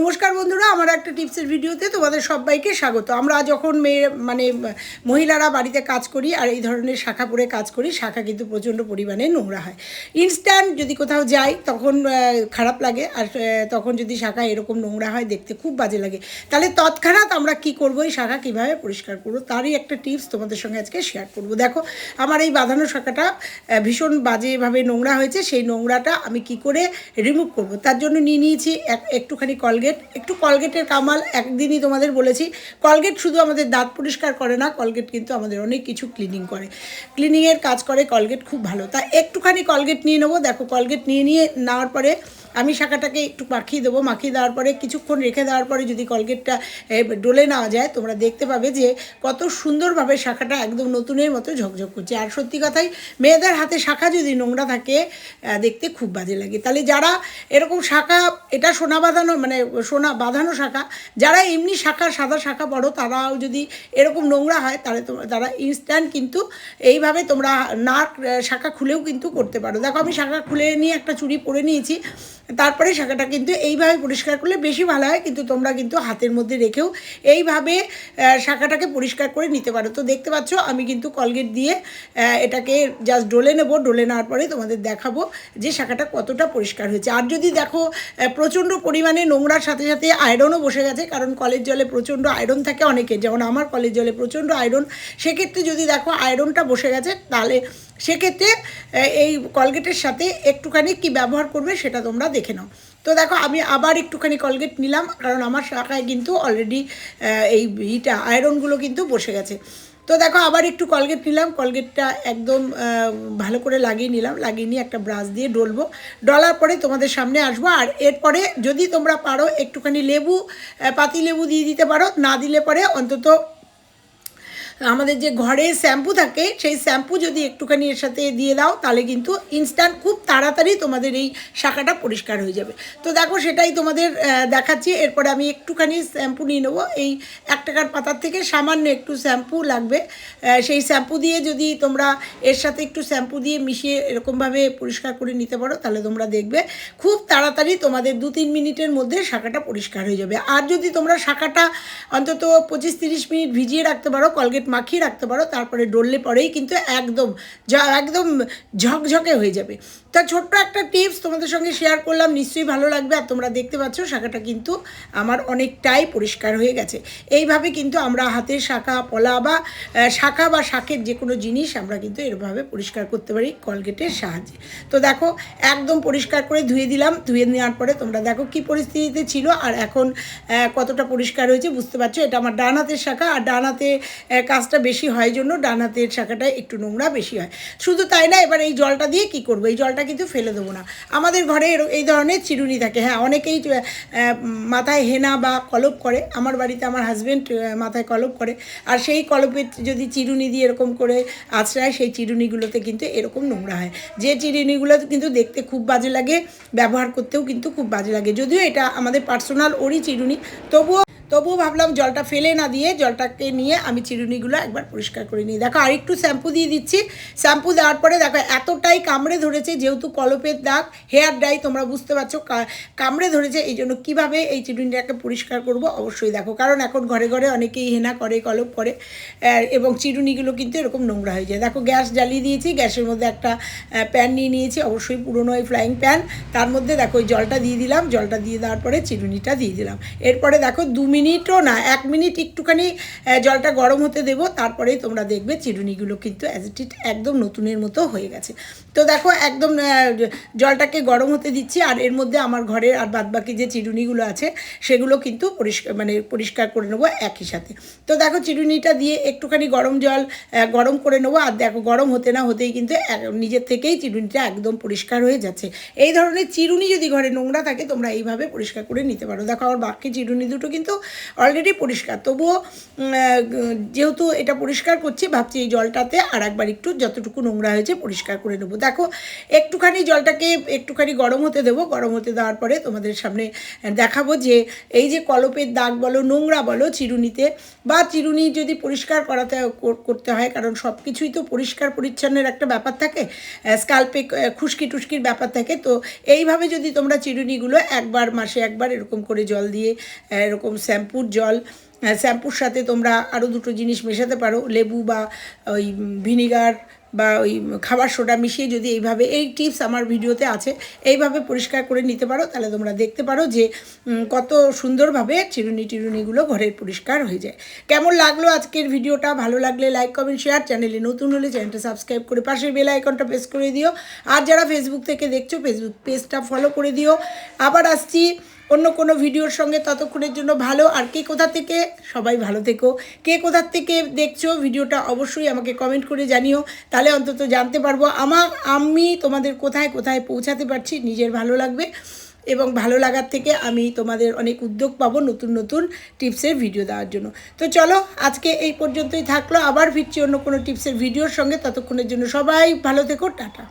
নমস্কার বন্ধুরা, আমার একটা টিপসের ভিডিওতে তোমাদের সবাইকে স্বাগত। আমরা যখন মেয়ে মানে মহিলারা বাড়িতে কাজ করি আর এই ধরনের শাখা পরে কাজ করি, শাখা কিন্তু প্রচণ্ড পরিমাণে নোংরা হয়। ইনস্ট্যান্ট যদি কোথাও যাই, তখন খারাপ লাগে। আর তখন যদি শাখা এরকম নোংরা হয়, দেখতে খুব বাজে লাগে। তাহলে তৎক্ষণাৎ আমরা কি করব, এই শাখা কীভাবে পরিষ্কার করব, তারই একটা টিপস তোমাদের সঙ্গে আজকে শেয়ার করব। দেখো, আমার এই বাঁধানো শাখাটা ভীষণ বাজেভাবে নোংরা হয়েছে। সেই নোংরাটা আমি কি করে রিমুভ করব? তার জন্য নিয়ে নিয়েছি এক, একটুখানি কলগেট একটু কলগেটের কামাল একদিনই তোমাদের বলেছি। কলগেট শুধু আমাদের দাঁত পরিষ্কার করে না কলগেট কিন্তু আমাদের অনেক কিছু ক্লিনিং করে। ক্লিনিংয়ের কাজ করে কলগেট খুব ভালো। তা একটুখানি কলগেট নিয়ে নেব। দেখো কলগেট নিয়ে নিয়ে নেওয়ার পরে আমি শাখাটাকে একটু মাখিয়ে দেবো। মাখিয়ে দেওয়ার পরে কিছুক্ষণ রেখে দেওয়ার পরে যদি কলগেটটা ডলে নেওয়া যায়, তোমরা দেখতে পাবে যে কত সুন্দরভাবে শাখাটা একদম নতুনের মতো ঝকঝক করছে। আর সত্যি কথাই, মেয়েদের হাতে শাখা যদি নোংরা থাকে দেখতে খুব বাজে লাগে। তাহলে যারা এরকম শাখা, এটা সোনা বাঁধানো মানে সোনা বাঁধানো শাখা, যারা এমনি শাখা, সাদা শাখা বড় তারাও যদি এরকম নোংরা হয়, তাহলে তারা ইনস্ট্যান্ট কিন্তু এইভাবে তোমরা নাক শাখা খুলেও কিন্তু করতে পারো। দেখো, আমি শাখা খুলে নিয়ে একটা চুড়ি পরে নিয়েছি। তারপরে শাঁখাটা কিন্তু এইভাবে পরিষ্কার করলে বেশি ভালো হয়, কিন্তু তোমরা কিন্তু হাতের মধ্যে রেখেও এইভাবে শাঁখাটাকে পরিষ্কার করে নিতে পারো। তো দেখতে পাচ্ছ, আমি কিন্তু কলগেট দিয়ে এটাকে জাস্ট ডলে নেব। ডলে নেওয়ার পরে তোমাদের দেখাবো যে শাঁখাটা কতটা পরিষ্কার হয়েছে। আর যদি দেখো প্রচণ্ড পরিমাণে নোংরার সাথে সাথে আয়রনও বসে গেছে, কারণ কলের জলে প্রচণ্ড আয়রন থাকে অনেকের, যেমন আমার কলের জলে প্রচণ্ড আয়রন। সেক্ষেত্রে যদি দেখো আয়রনটা বসে গেছে, তাহলে সেক্ষেত্রে এই কলগেটের সাথে একটুখানি কি ব্যবহার করবে সেটা তোমরা দেখে নাও। তো দেখো, আমি আবার একটুখানি কলগেট নিলাম, কারণ আমার শাখায় কিন্তু অলরেডি এই ইটা, আয়রনগুলো কিন্তু বসে গেছে। তো দেখো, আবার একটু কলগেট নিলাম, কলগেটটা একদম ভালো করে লাগিয়ে নিলাম, লাগিয়ে নিয়ে একটা ব্রাশ দিয়ে ডলবো। ডলার পরে তোমাদের সামনে আসব, আর এরপরে যদি তোমরা পারো একটুখানি লেবু পাতি লেবু দিয়ে দিতে পারো, না দিলে পরে অন্তত আমাদের যে ঘরে শ্যাম্পু থাকে, সেই শ্যাম্পু যদি একটুখানি এর সাথে দিয়ে দাও, তাহলে কিন্তু ইনস্ট্যান্ট খুব তাড়াতাড়ি তোমাদের এই শাখাটা পরিষ্কার হয়ে যাবে। তো দেখো, সেটাই তোমাদের দেখাচ্ছি। এরপরে আমি একটুখানি শ্যাম্পু নিয়ে নেব। এই এক টাকার পাতার থেকে সামান্য একটু শ্যাম্পু লাগবে। সেই শ্যাম্পু দিয়ে যদি তোমরা এর সাথে একটু শ্যাম্পু দিয়ে মিশিয়ে এরকমভাবে পরিষ্কার করে নিতে পারো, তাহলে তোমরা দেখবে খুব তাড়াতাড়ি তোমাদের দু তিন মিনিটের মধ্যে শাখাটা পরিষ্কার হয়ে যাবে। আর যদি তোমরা শাখাটা অন্তত পঁচিশ তিরিশ মিনিট ভিজিয়ে রাখতে পারো, কলগেট মাখিয়ে রাখতে পারো, তারপরে ডললে পরেই কিন্তু একদম যা একদম ঝকঝকে হয়ে যাবে। তা ছোট্ট একটা টিপস তোমাদের সঙ্গে শেয়ার করলাম, নিশ্চয়ই ভালো লাগবে আর তোমরা দেখতে পাচ্ছ শাখাটা কিন্তু আমার অনেকটাই পরিষ্কার হয়ে গেছে। এইভাবে কিন্তু আমরা হাতের শাখা, পলা বা শাখা বা শাকের যে কোনো জিনিস আমরা কিন্তু এরভাবে পরিষ্কার করতে পারি কলগেটের সাহায্যে। তো দেখো, একদম পরিষ্কার করে ধুয়ে দিলাম, ধুয়ে নেওয়ার পরে তোমরা দেখো কি পরিস্থিতিতে ছিল আর এখন কতটা পরিষ্কার হয়েছে বুঝতে পারছ? এটা আমার ডান হাতের শাখা আর ডান হাতে কাজটা বেশি হয় জন্য ডান হাতের শাখাটা একটু নোংরা বেশি হয়। শুধু তাই না, এবার এই জলটা দিয়ে কি করব? এই জলটা কিন্তু ফেলে দেবো না। আমাদের ঘরে এই ধরনের চিরুনি থাকে। হ্যাঁ অনেকেই মাথায় হেনা বা কলপ করে। আমার বাড়িতে আমার হাজব্যান্ড মাথায় কলপ করে। আর সেই কলপের যদি চিরুনি দিয়ে এরকম করে আছড়ায়, সেই চিরুনিগুলোতে কিন্তু এরকম নোংরা হয়। যে চিরুনিগুলো কিন্তু দেখতে খুব বাজে লাগে, ব্যবহার করতেও কিন্তু খুব বাজে লাগে। যদিও এটা আমাদের পার্সোনাল ওরই চিরুনি, তবুও তবুও ভাবলাম জলটা ফেলে না দিয়ে জলটাকে নিয়ে আমি চিরুনিগুলো একবার পরিষ্কার করে নিই। দেখো, আরেকটু শ্যাম্পু দিয়ে দিচ্ছি। শ্যাম্পু দেওয়ার পরে দেখো, এতটাই কামড়ে ধরেছে যেহেতু কলপের দাগ, হেয়ার ডাই তোমরা বুঝতে পারছ কামড়ে ধরেছে, এই জন্য কীভাবে এই চিরুনিটাকে পরিষ্কার করব অবশ্যই দেখো। কারণ এখন ঘরে ঘরে অনেকেই হেনা করে, কলপ করে এবং চিরুনিগুলো কিন্তু এরকম নোংরা হয়ে যায়। দেখো, গ্যাস জ্বালিয়ে দিয়েছি, গ্যাসের মধ্যে একটা প্যান নিয়ে নিয়েছি, অবশ্যই পুরনো ওই ফ্রাইং প্যান তার মধ্যে দেখো, ওই জলটা দিয়ে দিলাম, জলটা দিয়ে দেওয়ার পরে চিরুনিটা দিয়ে দিলাম। এরপরে দেখো, দু মিনিটও না, এক মিনিট একটুখানি জলটা গরম হতে দেবো, তারপরেই তোমরা দেখবে চিরুনিগুলো কিন্তু অ্যাজ ইট ইট একদম নতুনের মতো হয়ে গেছে। তো দেখো একদম জলটাকে গরম হতে দিচ্ছি, আর এর মধ্যে আমার ঘরের আর বাদবাকি যে চিরুনিগুলো আছে, সেগুলো কিন্তু পরিষ্কার মানে পরিষ্কার করে নেব একই সাথে। তো দেখো চিরুনিটা দিয়ে একটুখানি গরম জল গরম করে নেব, আর দেখো গরম হতে না হতেই কিন্তু নিজের থেকেই চিরুনিটা একদম পরিষ্কার হয়ে যাচ্ছে। এই ধরনের চিরুনি যদি ঘরে নোংরা থাকে, তোমরা এইভাবে পরিষ্কার করে নিতে পারো। দেখো আমার বাকি চিরুনি দুটো কিন্তু অলরেডি পরিষ্কার। তবুও যেহেতু এটা পরিষ্কার করছি, ভাবছি এই জলটাতে আর একবার একটু যতটুকু নোংরা হয়েছে পরিষ্কার করে নেব। দেখো, একটুখানি জলটাকে একটুখানি গরম হতে দেবো। গরম হতে দেওয়ার পরে তোমাদের সামনে দেখাবো যে এই যে কলপের দাগ বলো, নোংরা বলো চিরুনিতে, বা চিরুনি যদি পরিষ্কার করাতে করতে হয়, কারণ সব কিছুই তো পরিষ্কার পরিচ্ছন্নের একটা ব্যাপার থাকে স্কাল্পে খুশকি টুসকির ব্যাপার থাকে, তো এইভাবে যদি তোমরা চিরুনিগুলো একবার, মাসে একবার এরকম করে জল দিয়ে এরকম শ্যাম্পুর জল শ্যাম্পুর সাথে তোমরা আরও দুটো জিনিস মেশাতে পারো, লেবু বা ওই ভিনিগার বা ওই খাবার সোডা মিশিয়ে যদি এইভাবে, এই টিপস আমার ভিডিওতে আছে, এইভাবে পরিষ্কার করে নিতে পারো, তাহলে তোমরা দেখতে পারো যে কত সুন্দরভাবে চিরুনি টিরুনিগুলো ঘরের পরিষ্কার হয়ে যায়। কেমন লাগল আজকের ভিডিওটা? ভালো লাগলে লাইক কমেন্ট শেয়ার চ্যানেলে নতুন হলে চ্যানেলটা সাবস্ক্রাইব করে পাশের বেল আইকনটা প্রেস করে দিও। আর যারা ফেসবুক থেকে দেখছ ফেসবুক পেজটা ফলো করে দিও। আবার আসছি অন্য কোনো ভিডিওর সঙ্গে ততক্ষণের জন্য ভালো। আর কে কোথা থেকে? সবাই ভালো থেকো। কে কোথা থেকে দেখছ ভিডিওটা অবশ্যই আমাকে কমেন্ট করে জানিও। তাহলে অন্তত জানতে পারব আমার, আমি তোমাদের কোথায় কোথায় পৌঁছাতে পারছি, নিজের ভালো লাগবে। এবং ভালো লাগার থেকে আমি তোমাদের অনেক উদ্যোগ পাবো নতুন নতুন টিপসের ভিডিও দেওয়ার জন্য। তো চলো, আজকে এই পর্যন্তই থাকল। আবার ফিরছি অন্য কোনো টিপসের ভিডিওর সঙ্গে। ততক্ষণের জন্য সবাই ভালো থেকো। টাটা।